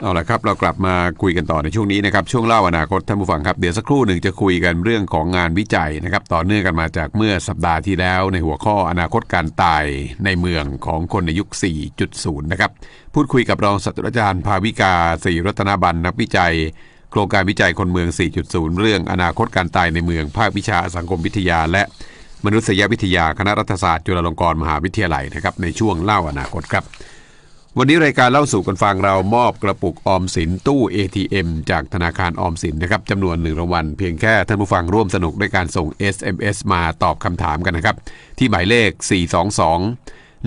เอาละครับ เรากลับมาคุยกันต่อในช่วงนี้นะครับ ช่วงเล่าอนาคตท่านผู้ฟังครับ เดี๋ยวสักครู่หนึ่งจะคุยกันเรื่องของงานวิจัยนะครับ ต่อเนื่องกันมาจากเมื่อสัปดาห์ที่แล้ว ในหัวข้ออนาคตการตายในเมืองของคนในยุค 4.0 นะครับ พูดคุยกับรองศาสตราจารย์ภาวิกาศรีรัตนบันนักวิจัย โครงการวิจัยคนเมือง 4.0 เรื่องอนาคตการตายในเมือง ภาควิชาสังคมวิทยา และมนุษยวิทยาคณะรัฐศาสตร์จุฬาลงกรณ์มหาวิทยาลัยนะครับในช่วงเล่าอนาคตครับ วันนี้รายการเล่าสู่กันฟังเรามอบกระปุกออมสินตู้ ATM จากธนาคารออมสินนะครับจำนวนหนึ่งรางวัลเพียงแค่ท่านผู้ฟังร่วมสนุกด้วยการส่ง SMS มาตอบคำถามกันนะครับ ที่หมายเลข 422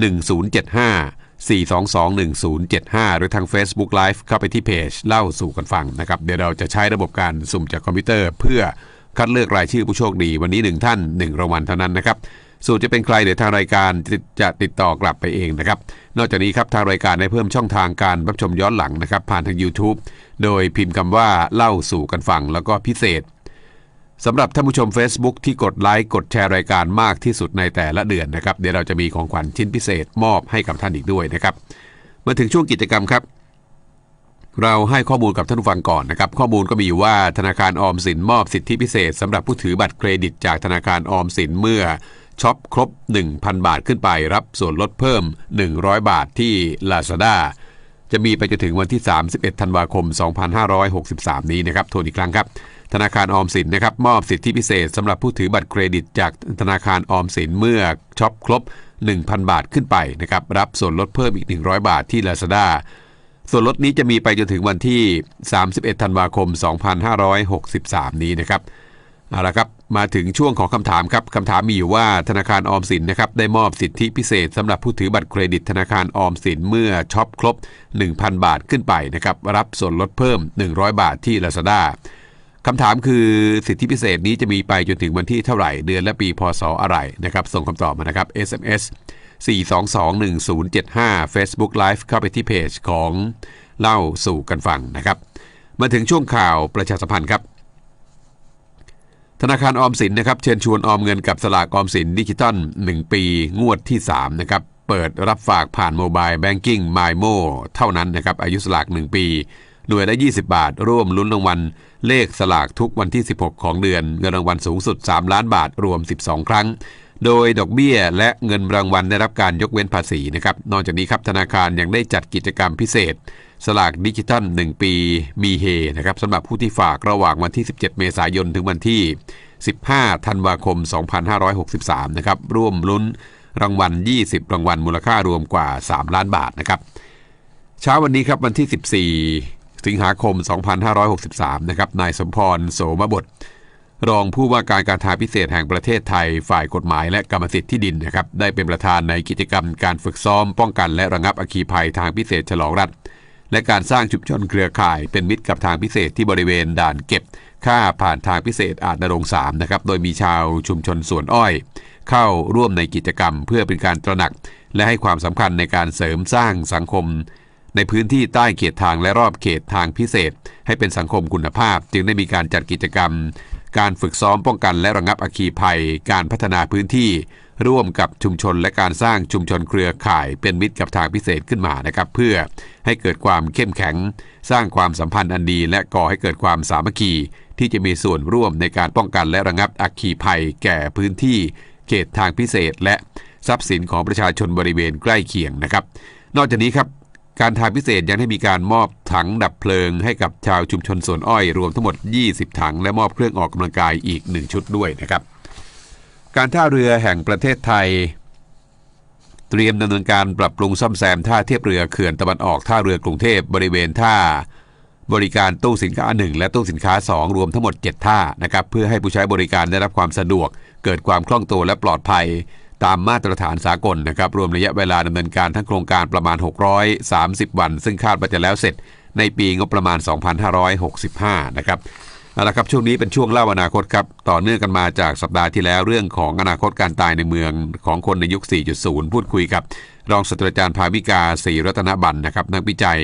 1075 4221075 หรือทาง Facebook Live เข้าไปที่เพจเล่าสู่กันฟังนะครับ เดี๋ยวเราจะใช้ระบบการสุ่มจากคอมพิวเตอร์ เพื่อคัดเลือกรายชื่อผู้โชคดีวันนี้หนึ่งท่านหนึ่งรางวัลเท่านั้นนะครับ ส่วนจะเป็นใครเดี๋ยวทางรายการจะติดต่อกลับไปเองนะครับ นอกจากนี้ครับทางรายการได้เพิ่มช่องทางการรับชมย้อนหลังนะครับ ผ่านทาง YouTube โดยพิมพ์คำว่าเล่าสู่กันฟังแล้วก็พิเศษสำหรับท่านผู้ชม Facebook ที่กดไลค์กดแชร์รายการมากที่สุดในแต่ละเดือนนะครับ เดี๋ยวเราจะมีของขวัญชิ้นพิเศษมอบให้กับท่านอีกด้วยนะครับ มาถึงช่วงกิจกรรมครับ เราให้ข้อมูลกับท่านผู้ฟังก่อนนะครับ ข้อมูลก็มีอยู่ว่าธนาคารออมสินมอบสิทธิพิเศษสำหรับผู้ถือบัตรเครดิตจากธนาคารออมสินเมื่อ ช็อปครบ 1,000 บาทขึ้นไปรับส่วนลดเพิ่ม 100 บาทที่ Lazada จะมีไปจนถึงวันที่ 31 ธันวาคม 2563 นี้นะครับทวนอีกครั้งครับ ธนาคารออมสินนะครับมอบสิทธิพิเศษสำหรับผู้ถือบัตรเครดิตจากธนาคารออมสินเมื่อช็อปครบ 1,000 บาทขึ้นไปนะครับรับส่วนลดเพิ่มอีก 100 บาทที่ Lazada ส่วนลดนี้จะมีไปจนถึงวันที่ 31 ธันวาคม 2563 นี้นะครับเอาละครับ มาถึงช่วงของคำถามครับคำถามมีอยู่ว่าธนาคารออมสินนะครับได้มอบสิทธิพิเศษสำหรับผู้ถือบัตรเครดิตธนาคารออมสินเมื่อช็อปครบ 1,000 บาทขึ้นไปนะครับรับส่วนลดเพิ่ม 100 บาทที่ Lazada คำถามคือสิทธิพิเศษนี้จะมีไปจนถึงวันที่เท่าไหร่เดือนและปีพศอะไรนะครับส่งคำตอบมานะครับ SMS 4221075 Facebook Live เข้าไปที่เพจของเล่าสู่กันฟังนะครับ มาถึงช่วงข่าวประชาสัมพันธ์ครับ ธนาคารออมสินนะครับเชิญชวนออมเงินกับสลากออมสินดิจิตอล1 ปีงวดที่3นะครับเปิดรับฝากผ่านโมบายแบงกิ้งไมโมเท่านั้นนะครับอายุสลาก 1 ปี หน่วยละ 20 บาท ร่วมลุ้นรางวัลเลขสลากทุกวันที่ 16 ของเดือน เงินรางวัลสูงสุด 3 ล้านบาทรวม 12 ครั้ง โดยดอกเบี้ยและเงินรางวัลได้รับการยกเว้นภาษีนะครับนอกจากนี้ครับธนาคารยังได้จัดกิจกรรมพิเศษ สลากดิจิทัล 1 ปีมีเฮนะครับสำหรับผู้ที่ฝากระหว่างวันที่ 17 เมษายนถึงวันที่ 15 ธันวาคม 2563 นะครับร่วมลุ้นรางวัล 20 รางวัลมูลค่ารวมกว่า 3 ล้านบาทนะครับเช้าวันนี้ครับวันที่ 14 สิงหาคม 2563 นะครับนายสมพรโสมบท รองผู้ว่าการการทางพิเศษแห่งประเทศไทยฝ่ายกฎหมายและกรรมสิทธิ์ที่ดินนะครับได้เป็นประธานในกิจกรรมการฝึกซ้อมป้องกันและระงับอัคคีภัยทางพิเศษฉลองรัฐ และการสร้างชุมชนเครือข่ายเป็นมิตรกับทางพิเศษที่บริเวณด่านเก็บ ค่าผ่านทางพิเศษอาจนรงค์3นะครับโดยมีชาวชุมชนสวนอ้อย เข้าร่วมในกิจกรรมเพื่อเป็นการตระหนัก และให้ความสำคัญในการเสริมสร้างสังคม ในพื้นที่ใต้เขตทางและรอบเขตทางพิเศษ ให้เป็นสังคมคุณภาพ จึงได้มีการจัดกิจกรรม การฝึกซ้อมป้องกันและระงับอัคคีภัย การพัฒนาพื้นที่ ร่วมกับชุมชนและการสร้างชุมชนเครือข่ายเป็นมิตรกับทางพิเศษขึ้นมานะครับ เพื่อให้เกิดความเข้มแข็ง สร้างความสัมพันธ์อันดี และก่อให้เกิดความสามัคคี ที่จะมีส่วนร่วมในการป้องกันและระงับอัคคีภัย แก่พื้นที่เขตทางพิเศษ และทรัพย์สินของประชาชนบริเวณใกล้เคียงนะครับ นอกจากนี้ครับการทางพิเศษยังได้มีการมอบถังดับเพลิง ให้กับชาวชุมชนสวนอ้อยรวมทั้งหมด 20 ถัง และมอบเครื่องออกกำลังกายอีก 1 ชุดด้วยนะครับ การท่าเรือแห่งประเทศไทย เตรียมดำเนินการปรับปรุงซ่อมแซมท่าเทียบเรือเขื่อนตะวันออกท่าเรือกรุงเทพบริเวณท่า บริการตู้สินค้า 1 และตู้สินค้า 2 รวมทั้งหมด 7 ท่านะครับเพื่อให้ผู้ใช้บริการได้รับความสะดวก เกิดความคล่องตัวและปลอดภัยตามมาตรฐานสากลนะครับรวมระยะเวลาดำเนินการทั้งโครงการประมาณ 630 วัน ซึ่งคาดว่าจะแล้วเสร็จในปีงบประมาณ 2565 นะครับ เอาละครับช่วงนี้เป็นช่วงเล่าอนาคตครับต่อเนื่องกันมาจากสัปดาห์ที่แล้วเรื่องของอนาคตการตายในเมืองของคนในยุค 4.0 พูดคุยกับ รองศาสตราจารย์ภาวิกาศรีรัตนบันนะครับนักวิจัย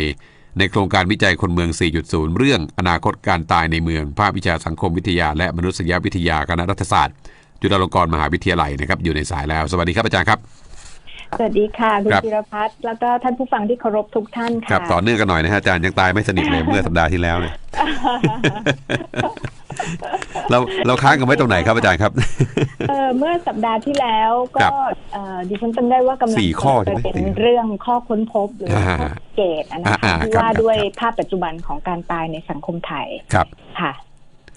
ในโครงการวิจัยคนเมือง 4.0 เรื่องอนาคตการตายในเมือง ภาควิชาสังคมวิทยา และมนุษยวิทยาคณะรัฐศาสตร์ จุฬาลงกรณ์มหาวิทยาลัยนะครับอยู่ในสายแล้ว สวัสดีครับอาจารย์ครับ สวัสดีค่ะคุณครับธีรพัฒน์แล้วก็ท่านผู้ฟังที่เคารพทุกท่านครัค่ะบต่อเนื่องกันหน่อยนะฮะอาจารย์ยังตายไม่สนิทเลยเมื่อสัปดาห์ที่แล้วเนี่ยเราเราค้างกันไว้ตรงไหนครับอาจารย์ครับเออเมื่อสัปดาห์ที่แล้วครัก็บเอ่อดิฉันจำได้ว่ากำลังสี่ข้อใช่ไหมจะเป็นสี่เรื่องข้อค้นพบหรือว่าอ่าข้อสังเกตอะนะอ่าคะๆที่ครับว่าครับด้วยครับภาพปัจจุบันของการตายในสังคมไทยครับค่ะ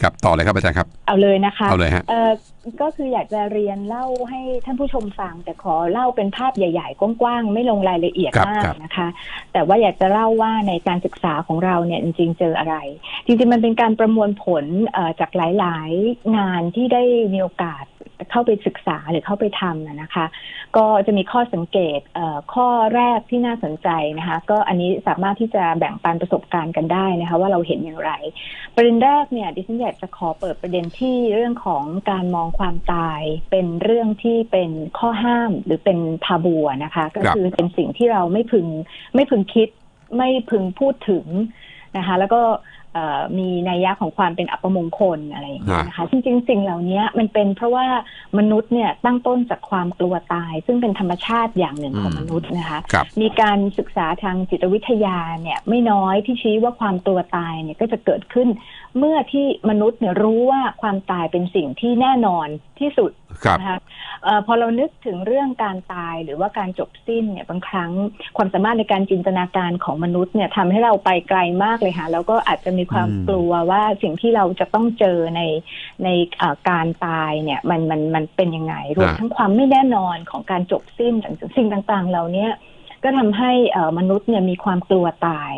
ครับต่อเลยครับอาจารย์ครับ เอาเลยนะคะเอาเลยฮะเออก็คืออยากจะเรียนเล่าให้ท่านผู้ชมฟัง แต่ขอเล่าเป็นภาพใหญ่ ๆ กว้างๆ ไม่ลงรายละเอียดครับมากครับนะคะ แต่ว่าอยากจะเล่าว่าในการศึกษาของเราเนี่ยจริงๆเจออะไร จริงๆมันเป็นการประมวลผลเอ่อจากหลายๆ งานที่ได้มีโอกาส เข้าไปศึกษาหรือเข้าไปทำนะคะ ก็จะมีข้อสังเกตข้อแรกที่น่าสนใจนะคะ ก็อันนี้สามารถที่จะแบ่งปันประสบการณ์กันได้นะคะ ว่าเราเห็นอย่างไร ประเด็นแรกเนี่ยดิฉันอยากจะขอเปิดประเด็นที่เรื่องของการมองความตาย เป็นเรื่องที่เป็นข้อห้ามหรือเป็นทาบัวนะคะ ก็คือเป็นสิ่งที่เราไม่พึงไม่พึงคิดไม่พึงพูดถึงนะคะ แล้วก็ มีนัยยะของความเป็นอัปมงคลอะไรอย่างเงี้ยนะคะจริงๆสิ่งเหล่านี้มันเป็นเพราะว่ามนุษย์เนี่ยตั้งต้นจากความกลัวตาย ซึ่งเป็นธรรมชาติอย่างหนึ่งของมนุษย์นะคะครับมีการศึกษาทางจิตวิทยาเนี่ยไม่น้อยที่ชี้ว่าความกลัวตายเนี่ยก็จะเกิดขึ้น เมื่อที่มนุษย์เนี่ยรู้ว่าความตายเป็นสิ่งที่แน่นอนที่สุดครับนะคะเอ่อพอเรานึกถึงเรื่องการตายหรือว่าการจบสิ้นเนี่ยบางครั้งความสามารถในการจินตนาการของมนุษย์เนี่ยทำให้เราไปไกลมากเลยค่ะแล้วก็อาจจะมีความอืมกลัวว่าสิ่งที่เราจะต้องเจอในในเอ่อการตายเนี่ยมันมันมันเป็นยังไงรวมทั้งความไม่แน่นอนของการจบสิ้นสิ่งต่างๆเหล่านี้ก็ทำให้เอ่อมนุษย์เนี่ยมีความกลัวตาย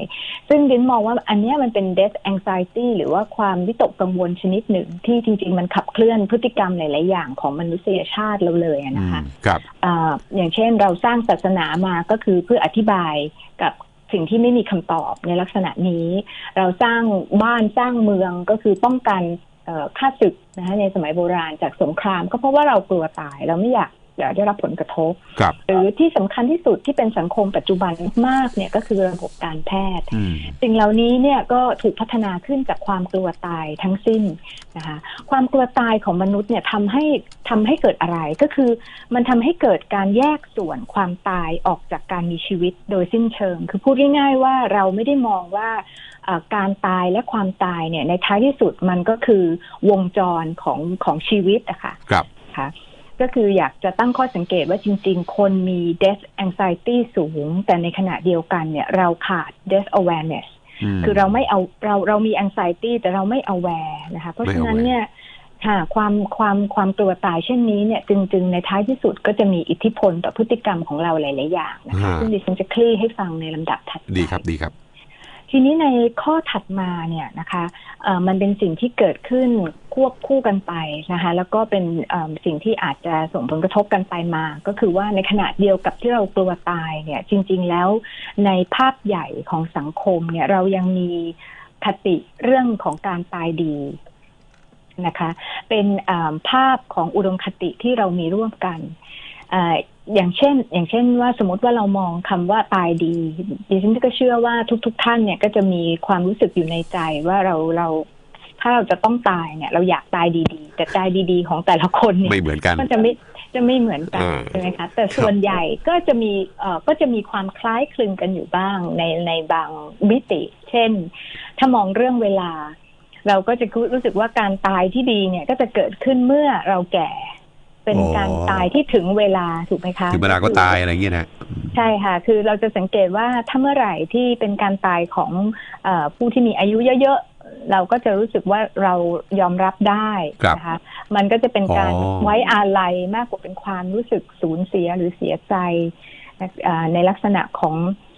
ซึ่งดินมองว่าอันเนี้ยมันเป็น death anxiety หรือว่าความวิตกกังวลชนิดหนึ่ง ที่จริง ๆ มันขับเคลื่อนพฤติกรรมหลาย ๆ อย่างของมนุษยชาติเราเลยอะอืนะคะมครับอ่าอย่างเช่นเราสร้างศาสนามาก็คือเพื่ออธิบายกับ สิ่งที่ไม่มีคำตอบในลักษณะนี้ เราสร้างบ้านสร้างเมืองก็คือป้องกันค่าศึกนะคะในสมัยโบราณจากสงคราม ก็เพราะว่าเรากลัวตายเราไม่อยาก อยากได้รับผลกระทบครับหรือที่สำคัญที่สุดที่เป็นสังคมปัจจุบันมากเนี่ยก็คือระบบการแพทย์อืมสิ่งเหล่านี้เนี่ยก็ถูกพัฒนาขึ้นจากความกลัวตายทั้งสิ้นนะคะความกลัวตายของมนุษย์เนี่ยทำให้ทำให้เกิดอะไรก็คือมันทำให้เกิดการแยกส่วนความตายออกจากการมีชีวิตโดยสิ้นเชิง คือพูดง่าย ๆ ว่าเราไม่ได้มองว่าเอ่อการตายและความตายเนี่ยในท้ายที่สุดมันก็คือวงจรของของชีวิตอะค่ะครับนะคะ ก็คืออยากจะตั้งข้อสังเกตว่าจริง ๆ คนมี death anxiety สูง แต่ในขณะเดียวกันเนี่ยเราขาด death awareness มคือเราไม่เอาเราเรามี anxiety แต่เราไม่ aware นะคะเพราะไม่ฉะนั้น aware เนี่ยค่ะความความความกลัวตายเช่นนี้เนี่ยจึงจึงในท้ายที่สุดก็จะมีอิทธิพลต่อพฤติกรรมของเราหลาย ๆ อย่างนะคะฮะซึ่งดิฉันจะคลี่ให้ฟังในลำดับถัดไปดีครับดีครับ ทีนี้ในข้อถัดมาเนี่ยนะคะมันเป็นสิ่งที่เกิดขึ้นควบคู่กันไปนะคะแล้วก็เป็นสิ่งที่อาจจะส่งผลกระทบกันไปมา ก็คือว่าในขณะเดียวกับที่เรากลัวตายเนี่ยจริง ๆ แล้วในภาพใหญ่ของสังคมเนี่ยเรายังมีคติเรื่องของการตายดีนะคะ เป็นภาพของอุดมคติที่เรามีร่วมกัน อ่าอย่างเช่น อย่างเช่นว่าสมมติว่าเรามองคำว่าตายดีดิฉันก็เชื่อว่าทุกๆท่านเนี่ยก็จะมีความรู้สึกอยู่ในใจว่าเราเรา ถ้าเราจะต้องตายเนี่ย เราอยากตายดีๆ แต่ตายดีๆ ของแต่ละคนเนี่ยไม่เหมือนกันก็จะไม่จะไม่เหมือนกันอ่าใช่ไหมคะแต่ส่วนใหญ่ก็จะมีเอ่อก็จะมีความคล้ายคลึงกันอยู่บ้างในในบางมิติ เช่น ถ้ามองเรื่องเวลา เราก็จะรู้สึกว่าการตายที่ดีเนี่ย ก็จะเกิดขึ้นเมื่อเราแก่ เป็นอ๋อการตายที่ถึงเวลาถูกไหมคะ ถึงเวลาก็ตายอะไรอย่างเงี้ยนะใช่ค่ะ คือเราจะสังเกตว่าถ้าเมื่อไหร่ที่เป็นการตายของเออผู้ที่มีอายุเยอะๆ เราก็จะรู้สึกว่าเรายอมรับได้นะคะ มันก็จะเป็นการอ๋อไว้อาลัยมากกว่าเป็นความรู้สึกสูญเสียหรือเสียใจนะอ่าในลักษณะของเออ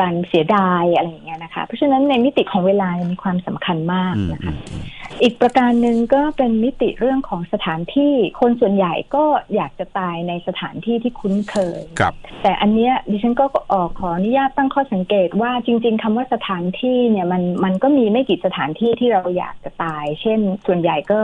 การเสียดายอะไรอย่างเงี้ยนะคะ เพราะฉะนั้นในมิติของเวลามีความสำคัญมากอืมนะคะอืมอีกประการหนึ่งก็เป็นมิติเรื่องของสถานที่คนส่วนใหญ่ก็อยากจะตายในสถานที่ที่คุ้นเคยครับแต่อันเนี้ยดิฉันก็เออขออนุญาตตั้งข้อสังเกตว่าจริง ๆคำว่าสถานที่เนี่ยมันมันก็มีไม่กี่สถานที่ที่เราอยากจะตาย เช่น ส่วนใหญ่ก็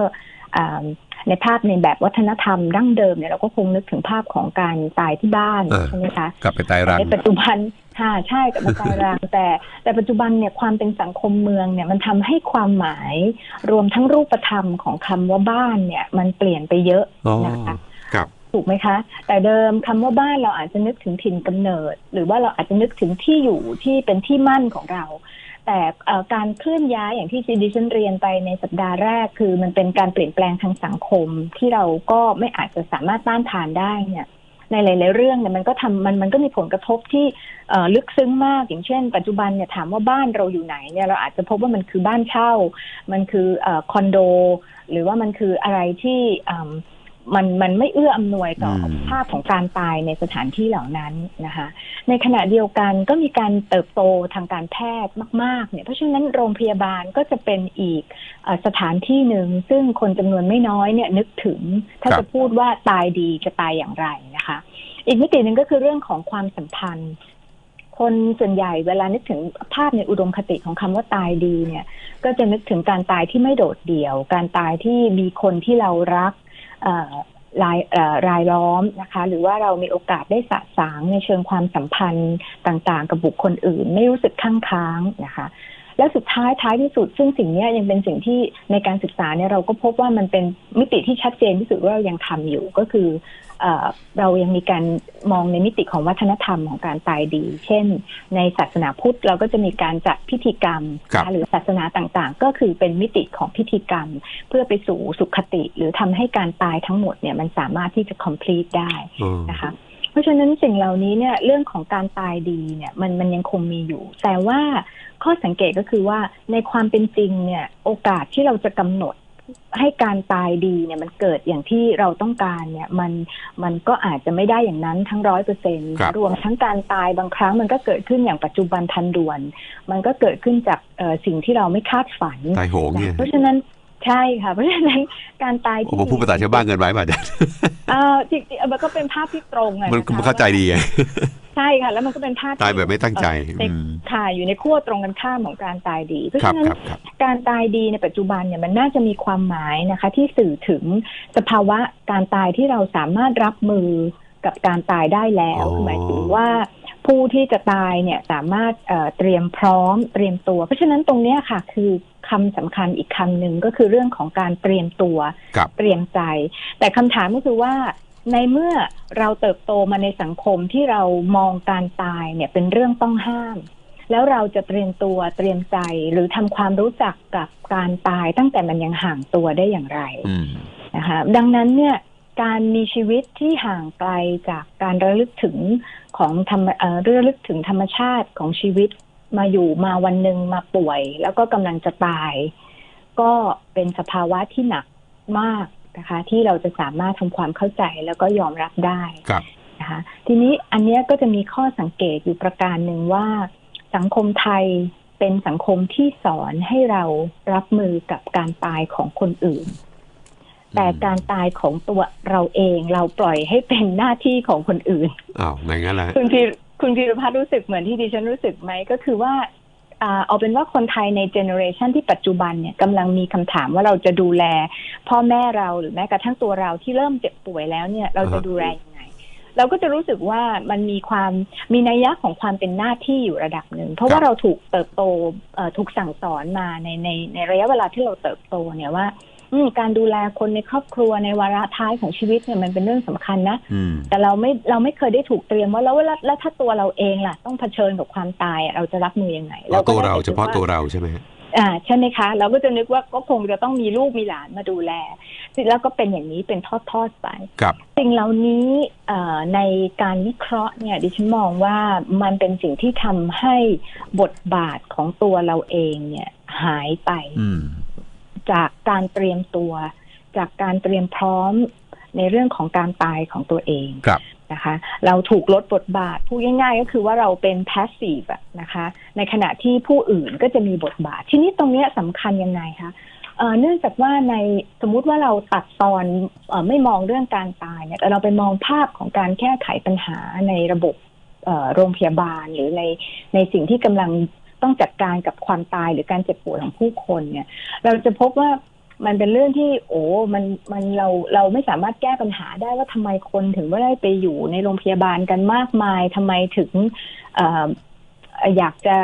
อ่าในภาพในแบบวัฒนธรรมดั้งเดิมเนี่ยเราก็คงนึกถึงภาพของการตายที่บ้านเออใช่ไหมคะกลับไปตายรังในปัจจุบัน ค่ะใช่กับมาตายรางแต่ แต่ปัจจุบันเนี่ยความเป็นสังคมเมืองเนี่ยมันทำให้ความหมายรวมทั้งรูปธรรมของคำว่าบ้านเนี่ยมันเปลี่ยนไปเยอะอ๋อนะคะครับถูกไหมคะ แต่เดิมคำว่าบ้านเราอาจจะนึกถึงถิ่นกำเนิด หรือว่าเราอาจจะนึกถึงที่อยู่ที่เป็นที่มั่นของเรา แต่เอ่อการเคลื่อนย้ายอย่างที่ดิฉันเรียนไปในสัปดาห์แรก คือมันเป็นการเปลี่ยนแปลงทางสังคมที่เราก็ไม่อาจจะสามารถต้านทานได้เนี่ย ในหลาย ๆ เรื่องเนี่ยมันก็ทำมันมันก็มีผลกระทบที่เอ่อลึกซึ้งมากอย่างเช่น ปัจจุบันเนี่ยถามว่าบ้านเราอยู่ไหนเนี่ยเราอาจจะพบว่ามันคือบ้านเช่า มันคือเอ่อคอนโด หรือว่ามันคืออะไรที่อืมมันมันไม่เอื้ออำนวยต่ออมภาพของการตายในสถานที่เหล่านั้นนะคะ ในขณะเดียวกันก็มีการเติบโตทางการแพทย์มาก ๆ เนี่ย เพราะฉะนั้นโรงพยาบาลก็จะเป็นอีกเออสถานที่หนึ่ง ซึ่งคนจำนวนไม่น้อยเนี่ยนึกถึง ถ้าครับจะพูดว่าตายดีจะตายอย่างไร นะคะ อีกมิติหนึ่งก็คือเรื่องของความสัมพันธ์ คนส่วนใหญ่เวลานึกถึงภาพในอุดมคติของคำว่าตายดีเนี่ย ก็จะนึกถึงการตายที่ไม่โดดเดี่ยว การตายที่มีคนที่เรารักรายรายล้อมนะคะ หรือว่าเรามีโอกาสได้สะสางในเชิงความสัมพันธ์ต่างๆ กับบุคคลอื่น ไม่รู้สึกข้างค้างนะคะ แล้วสุดท้ายท้ายที่สุด ซึ่งสิ่งเนี้ยยังเป็นสิ่งที่ในการศึกษาเนี่ยเราก็พบว่ามันเป็นมิติที่ชัดเจนที่สุดว่าเรายังทำอยู่ก็คือเออเรายังมีการมองในมิติของวัฒนธรรมของการตายดี เช่น ในศาสนาพุทธเราก็จะมีการจัดพิธีกรรมครับหรือศาสนาต่างๆ ก็คือเป็นมิติของพิธีกรรม เพื่อไปสู่สุขติ หรือทำให้การตายทั้งหมดเนี่ยมันสามารถที่จะ complete ได้อืมนะคะ เพราะฉะนั้นสิ่งเหล่านี้เนี่ยเรื่องของการตายดีเนี่ยมันมันยังคงมีอยู่ แต่ว่าข้อสังเกตก็คือว่าในความเป็นจริงเนี่ยโอกาสที่เราจะกำหนดให้การตายดีเนี่ยมันเกิดอย่างที่เราต้องการเนี่ยมันมันก็อาจจะไม่ได้อย่างนั้นทั้งร้อยเปอร์เซ็นต์ครับรวมทั้งการตายบางครั้งมันก็เกิดขึ้นอย่างปัจจุบันทันด่วน มันก็เกิดขึ้นจากเอ่อสิ่งที่เราไม่คาดฝันตายโหงเนี่ยเพราะฉะนั้น ใช่ค่ะ เพราะฉะนั้นการตายโอ้ที่โหพูดภาษาชาวบ้านเกินไปป่ะอาจารย์เอ่อจริงๆเอ่อมันก็เป็นภาพที่ตรงอะมันนะคะมันเข้าใจดีไง ใช่ค่ะ แล้วมันก็เป็นภาพที่ตายแบบไม่ตั้งใจเอ่อในอืมค่ะอยู่ในขั้วตรงกันข้ามของการตายดี เพราะครับฉะนั้น ครับครับ การตายดีในปัจจุบันเนี่ยมันน่าจะมีความหมายนะคะ ที่สื่อถึงสภาวะการตายที่เราสามารถรับมือกับการตายได้แล้วอ๋อคือหมายถึงว่าผู้ที่จะตายเนี่ยสามารถเอ่อเตรียมพร้อมเตรียมตัว เพราะฉะนั้นตรงเนี้ยค่ะ คือ คำสำคัญอีกคำหนึ่งก็คือเรื่องของการเตรียมตัวครับเตรียมใจ แต่คำถามก็คือว่าในเมื่อเราเติบโตมาในสังคมที่เรามองการตายเนี่ยเป็นเรื่องต้องห้าม แล้วเราจะเตรียมตัวเตรียมใจหรือทำความรู้จักกับการตายตั้งแต่มันยังห่างตัวได้อย่างไรอืมนะคะดังนั้นเนี่ยการมีชีวิตที่ห่างไกลจากการระลึกถึงของธรรมเอ่อระลึกถึงธรรมชาติของชีวิต มาอยู่มาวันหนึ่งมาป่วย แล้วก็กำลังจะตาย ก็เป็นสภาวะที่หนักมากนะคะ ที่เราจะสามารถทำความเข้าใจแล้วก็ยอมรับได้ครับนะคะทีนี้อันเนี้ยก็จะมีข้อสังเกตอยู่ประการหนึ่งว่าสังคมไทยเป็นสังคมที่สอนให้เรารับมือกับการตายของคนอื่น แต่การตายของตัวเราเองเราปล่อยให้เป็นหน้าที่ของคนอื่นอ้าวไงงั้นล่ะคุณพี คุณพีรพัฒน์รู้สึกเหมือนที่ดิฉันรู้สึกไหมก็คือว่าเอาเป็นว่าคนไทยในเจเนอเรชันที่ปัจจุบันเนี่ยกำลังมีคำถามว่าเราจะดูแล พ่อแม่เราหรือแม้กระทั่งตัวเราที่เริ่มเจ็บป่วยแล้วเนี่ยเราจะดูแลยังไง เราก็จะรู้สึกว่ามันมีความมีนัยยะของความเป็นหน้าที่อยู่ระดับหนึ่ง เพราะว่าเราถูกเติบโตถูกสั่งสอนมาในในในระยะเวลาที่เราเติบโตเนี่ยว่า การดูแลคนในครอบครัวในวาระท้ายของชีวิตเนี่ยมันเป็นเรื่องสำคัญนะอืมแต่เราไม่เราไม่เคยได้ถูกเตรียมว่าแล้วแล้วแล้วถ้าตัวเราเองล่ะ ต้องเผชิญกับความตายอะเราจะรับมือยังไงเอาก็ตัวได้เราแต่เฉพาะคิดตัวเราใช่ไหมฮะอ่าใช่ไหมคะ เราก็จะนึกว่าก็คงจะต้องมีลูกมีหลานมาดูแลแล้วก็เป็นอย่างนี้เป็นทอดๆไปครับสิ่งเหล่านี้เอ่อในการวิเคราะห์เนี่ยดิฉันมองว่ามันเป็นสิ่งที่ทำให้บทบาทของตัวเราเองเนี่ยหายไปอืม จากการเตรียมตัว จากการเตรียมพร้อมในเรื่องของการตายของตัวเองครับนะคะ เราถูกลดบทบาทพูดง่ายๆ ก็คือว่าเราเป็น passive อะนะคะ ในขณะที่ผู้อื่นก็จะมีบทบาท ทีนี้ตรงเนี้ยสำคัญยังไงคะเอ่อเนื่องจากว่าในสมมุติว่าเราตัดตอนเออไม่มองเรื่องการตายเนี่ยแต่เราไปมองภาพของการแก้ไขปัญหาในระบบเอ่อโรงพยาบาลหรือในในสิ่งที่กำลัง ต้องจัดการกับความตายหรือการเจ็บป่วยของผู้คนเนี่ย เราจะพบว่ามันเป็นเรื่องที่โอ้ มันมันเราเราไม่สามารถแก้ปัญหาได้ว่าทำไมคนถึงไม่ได้ไปอยู่ในโรงพยาบาลกันมากมายทำไมถึงเอ่ออยากจะ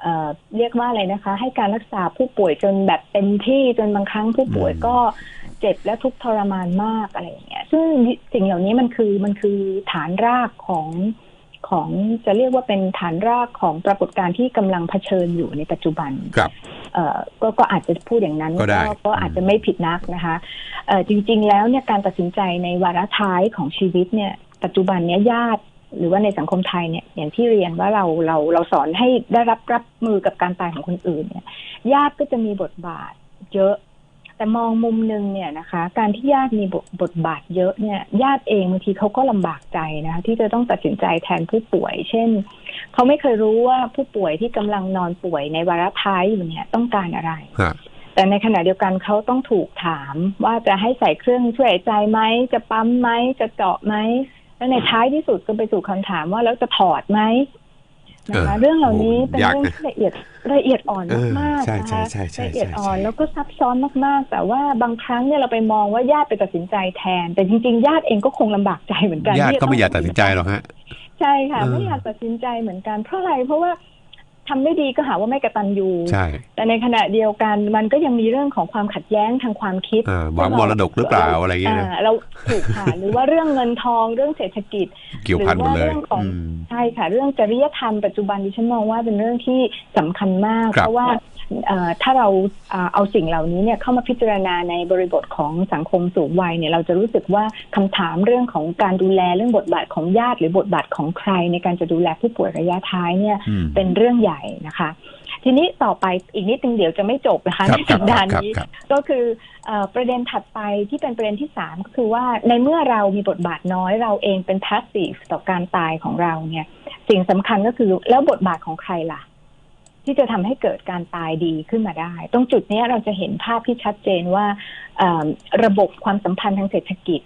เอ่อเรียกว่าอะไรนะคะ ให้การรักษาผู้ป่วยจนแบบเต็มที่จนบางครั้งผู้ป่วยอืมก็เจ็บและทุกข์ทรมานมากอะไรอย่างเงี้ย ซึ่งสิ่งเหล่านี้มันคือมันคือฐานรากของ ของจะเรียกว่าเป็นฐานรากของปรากฏการณ์ที่กำลังเผชิญอยู่ในปัจจุบันครับเอ่อก็ก็อาจจะพูดอย่างนั้นก็ได้ก็อาจจะไม่ผิดนักนะคะเอ่อจริง ๆ แล้วเนี่ยการตัดสินใจในวาระท้ายของชีวิตเนี่ย ปัจจุบันเนี้ยญาติหรือว่าในสังคมไทยเนี่ยอย่างที่เรียนว่าเราเราเราสอนให้ได้รับรับมือกับการตายของคนอื่นเนี่ยญาติก็จะมีบทบาทเยอะ แต่มองมุมหนึ่งเนี่ยนะคะ การที่ญาติมีบทบทบาทเยอะเนี่ยญาติเองบางทีเขาก็ลำบากใจนะคะที่จะต้องตัดสินใจแทนผู้ป่วย เช่นเขาไม่เคยรู้ว่าผู้ป่วยที่กำลังนอนป่วยในวาระท้ายอยู่เนี่ยต้องการอะไรฮะแต่ในขณะเดียวกันเขาต้องถูกถามว่าจะให้ใส่เครื่องช่วยหายใจไหมจะปั๊มไหมจะเจาะไหมแล้วในท้ายที่สุดก็ไปสู่คำถามว่าแล้วจะถอดไหม นะคะเออเรื่องเหล่านี้เป็นยากเรื่องนะที่ละเอียดละเอียดอ่อนเออมากใช่ๆนะใช่คะใช่ใช่ละเอียดใช่อ่อนใช่แล้วก็ซับซ้อนมากๆ แต่ว่าบางครั้งเนี่ยเราไปมองว่าญาติไปตัดสินใจแทน แต่จริงๆญาติเองก็คงลำบากใจเหมือนกันญาติที่จะก็ไม่งอยากตัดสินใจหรอกฮะใช่ค่ะเออไม่อยากตัดสินใจเหมือนกันเพราะอะไรเพราะว่า ทำไม่ดีก็หาว่าไม่กระตันยูใช่ แต่ในขณะเดียวกันมันก็ยังมีเรื่องของความขัดแย้งทางความคิดเออหวังมรดกหรือเปล่าอะไรอย่างเงี้ยนะอ่าเราถูกค่ะหรือว่าเรื่องเงินทองเรื่องเศรษฐกิจเกี่ยวพันหมดเลยหรือว่าเรื่องของอืมใช่ค่ะ เรื่องจริยธรรมปัจจุบันดิฉันมองว่าเป็นเรื่องที่สำคัญมากครับเพราะว่าเอ่อ ถ้าเราอ่าเอาสิ่งเหล่านี้เนี่ยเข้ามาพิจารณาในบริบทของสังคมสูงวัยเนี่ยเราจะรู้สึกว่าคำถามเรื่องของการดูแลเรื่องบทบาทของญาติ หรือบทบาทของใครในการจะดูแลผู้ป่วยระยะท้ายเนี่ยอืมเป็นเรื่องใหญ่นะคะทีนี้ต่อไปอีกนิดนึงเดี๋ยวจะไม่จบนะคะครัในบครัสับปดาห์ครับนี้ครับก็คือเอ่อประเด็นถัดไปที่เป็นประเด็นที่สามก็คือว่าในเมื่อเรามีบทบาทน้อยเราเองเป็น passive ต่อการตายของเราเนี่ยสิ่งสำคัญก็คือแล้วบทบาทของใครล่ะ ที่จะทำให้เกิดการตายดีขึ้นมาได้ ตรงจุดเนี้ยเราจะเห็นภาพที่ชัดเจนว่าเอ่อระบบความสัมพันธ์ทางเศรษฐกิจ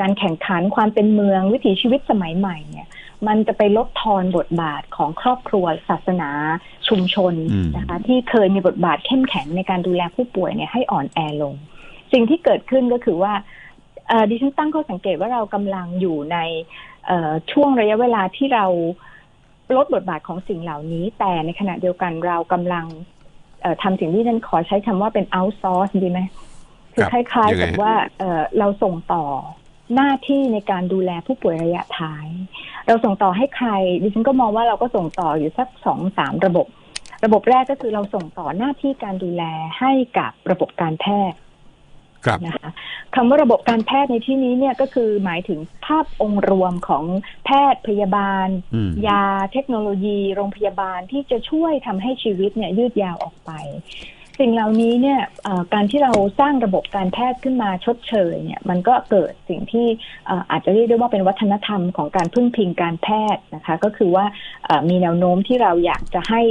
การแข่งขันความเป็นเมืองวิถีชีวิตสมัยใหม่เนี่ยมันจะไปลดทอนบทบาทของครอบครัวศาสนาชุมชนอืมนะคะที่เคยมีบทบาทเข้มแข็งในการดูแลผู้ป่วยเนี่ยให้อ่อนแอลง สิ่งที่เกิดขึ้นก็คือว่าเอ่อดิฉันตั้งข้อสังเกตว่าเรากำลังอยู่ในเอ่อช่วงระยะเวลาที่เรา ลดบทบาทของสิ่งเหล่านี้ แต่ในขณะเดียวกันเรากำลังเอ่อทำสิ่งที่ฉันขอใช้คำว่าเป็น outsource ดีไหมคือครับคล้ายยังๆไงกับว่าเอ่อเราส่งต่อหน้าที่ในการดูแลผู้ป่วยระยะท้าย เราส่งต่อให้ใคร ดิฉันก็มองว่าเราก็ส่งต่ออยู่สักสองสามระบบ ระบบแรกก็คือเราส่งต่อหน้าที่การดูแลให้กับระบบการแพทย์ครับ นะคะคำว่าระบบการแพทย์ในที่นี้เนี่ยก็คือหมายถึงภาพองค์รวมของแพทย์พยาบาลอืมยาเทคโนโลยี โรงพยาบาลที่จะช่วยทำให้ชีวิตเนี่ยยืดยาวออกไป สิ่งเหล่านี้เนี่ยเอ่อการที่เราสร้างระบบการแพทย์ขึ้นมาชดเชยเนี่ยมันก็เกิดสิ่งที่เอ่ออาจจะเรียกได้ว่าเป็นวัฒนธรรมของการพึ่งพิงการแพทย์นะคะ ก็คือว่าเอ่อมีแนวโน้มที่เราอยากจะให้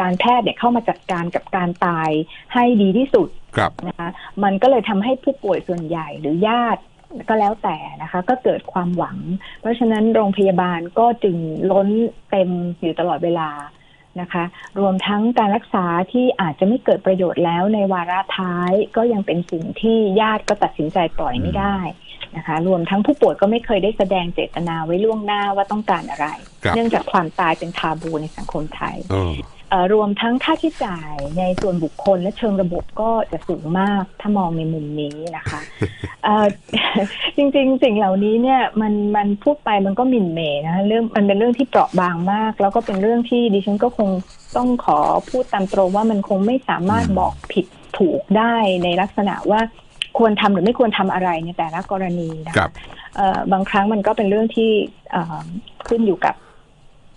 การแพทย์เนี่ยเข้ามาจัดการกับการตายให้ดีที่สุด ครับนะคะมันก็เลยทำให้ผู้ป่วยส่วนใหญ่หรือญาติก็แล้วแต่นะคะ ก็เกิดความหวัง เพราะฉะนั้นโรงพยาบาลก็จึงล้นเต็มอยู่ตลอดเวลานะคะ รวมทั้งการรักษาที่อาจจะไม่เกิดประโยชน์แล้วในวาระท้ายก็ยังเป็นสิ่งที่ญาติก็ตัดสินใจปล่อยไม่ได้นะคะ รวมทั้งผู้ป่วยก็ไม่เคยได้แสดงเจตนาไว้ล่วงหน้าว่าต้องการอะไรครับเนื่องจากความตายเป็นทาบูในสังคมไทยเออเอ่อ รวมทั้งค่าใช้จ่ายในส่วนบุคคลและเชิงระบบก็จะสูงมากถ้ามองในมุมนี้นะคะเอ่อจริงๆ สิ่งเหล่านี้เนี่ยมันมันพูดไปมันก็หมิ่นเหมนะคะเรื่องมันเป็นเรื่องที่เปราะบางมาก แล้วก็เป็นเรื่องที่ดิฉันก็คงต้องขอพูดตามตรงว่ามันคงไม่สามารถอืมบอกผิดถูกได้ในลักษณะว่าควรทำหรือไม่ควรทำอะไรในแต่ละกรณีนะครัคะบเอ่อบางครั้งมันก็เป็นเรื่องที่เอ่อขึ้นอยู่กับ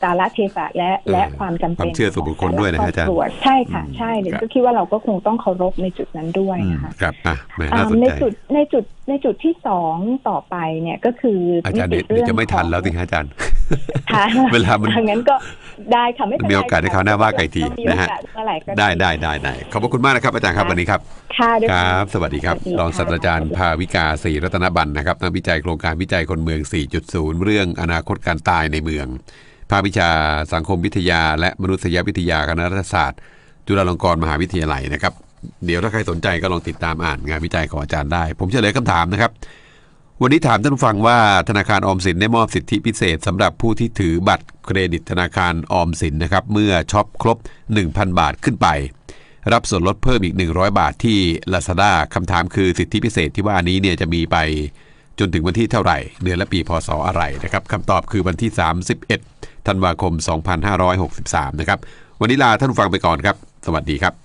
กาลเทศะและและเออความจำเป็นความเชื่อส่วนบุคคลด้วยนะฮะอาจารย์ขงแต่ละคบครัวใช่ค่ะอืมใช่เดี๋ยวครับก็คิดว่าเราก็คงต้องเคารพในจุดนั้นด้วยอืมนะคะครับอะแหม่อ่าน่าสนในใจจุดในจุดในจุดที่สองต่อไปเนี่ยก็คืออาจารย์มิเดี๋ยวติเดี๋ยวจะไม่ทันของแล้วสิฮะอาจารย์ค่ะเวลามันดังนั้นก็ได้ค่ะไม่เป็นไรมีโอกาสให้คราวหน้าว่ากันอีกทีต้องมีนะฮะโอกาสเมื่อไหร่ก็ได้ได้ได้ได้ขอบพระคุณมากนะครับอาจารย์ครับวันนี้ครับค่ะด้วยความรับ สวัสดีครับสวัสดีรองค่ะศาสตราจารย์ภาวิกาศรีรัตนบัณฑ์นะครับนักวิจัยโครงการวิจัยคนเมือง 4.0 เรื่องอนาคตการตายในเมือง ภาควิชาสังคมวิทยา และมนุษยวิทยาคณะรัฐศาสตร์ จุฬาลงกรณ์มหาวิทยาลัยนะครับ เดี๋ยวถ้าใครสนใจก็ลองติดตามอ่านงานวิจัยของอาจารย์ได้ ผมเฉลยคำถามนะครับ วันนี้ถามท่านผู้ฟังว่าธนาคารออมสินได้มอบสิทธิพิเศษสำหรับผู้ที่ถือบัตรเครดิตธนาคารออมสินนะครับเมื่อช็อปครบ 1,000 บาทขึ้นไป รับส่วนลดเพิ่มอีก 100 บาทที่ Lazada คำถามคือสิทธิพิเศษที่ว่านี้เนี่ยจะมีไปจนถึงวันที่เท่าไหร่ เดือนและปีพศอะไรนะครับคำตอบคือวันที่ 31 ธันวาคม 2563 นะครับ วันนี้ลาท่านผู้ฟังไปก่อนครับ สวัสดีครับ